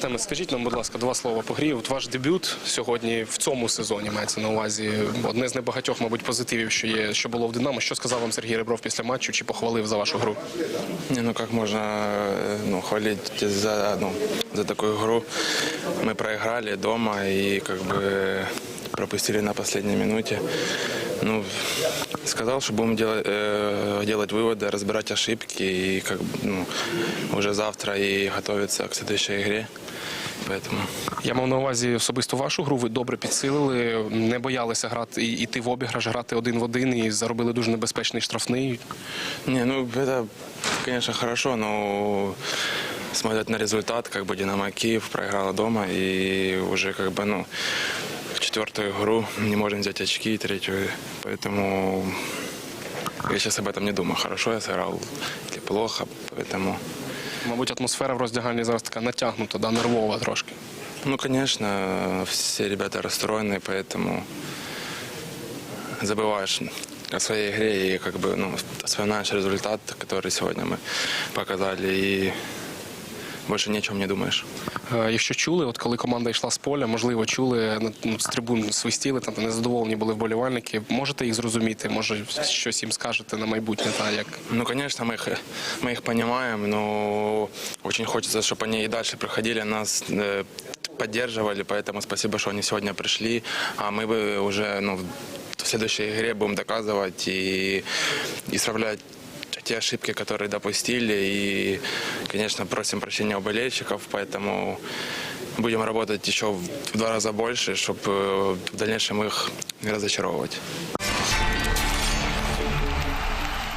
Артеме, скажіть нам, будь ласка, два слова по грі. От ваш дебют сьогодні в цьому сезоні мається на увазі. Одне з небагатьох, мабуть, позитивів, що є, що було в Динамо. Що сказав вам Сергій Ребров після матчу? Чи похвалив за вашу гру? Не, ну как можно э, ну, хвалить за, ну, за такую игру? Мы проиграли дома и как бы пропустили на последней минуте. Ну, сказал, что будем делать, э, делать выводы, разбирать ошибки и как бы, ну, уже завтра и готовиться к следующей игре. Поэтому Я мав на увазі особисто вашу гру. Ви добре підсилили, не боялися грати і йти в обіграш, грати один в один і заробили дуже небезпечний штрафний. Не, ну это, конечно, хорошо, но смотрят на результат, как бы Динамо Киев проиграла дома и уже как бы, ну, четвертую игру не можем взять очки, третью, поэтому я сейчас об этом не думаю, хорошо я сыграл или плохо, поэтому, Мабуть, атмосфера в роздягальні зараз така натягнута, да, нервова трошки. ну, конечно, все ребята расстроены, поэтому забываешь о своей игре и как бы, ну, вспоминаешь результат, который сегодня мы показали, и больше ни о чем не думаешь. Е, Якщо чули, от коли команда йшла з поля, можливо, чули ну, з трибун свистіли, там незадоволені були вболівальники. Можете їх зрозуміти? Може, щось їм скажете на майбутнє, та як Ну, конечно, мы их, мы их понимаем, но очень хочется, чтобы они и дальше проходили, нас э, поддерживали, поэтому спасибо, что они сегодня пришли, а мы бы уже ну, в следующей игре будем доказывать и исправлять те ошибки, которые допустили. И, конечно, просим прощения у болельщиков, поэтому будем работать еще в два раза больше, чтобы в дальнейшем их не разочаровывать.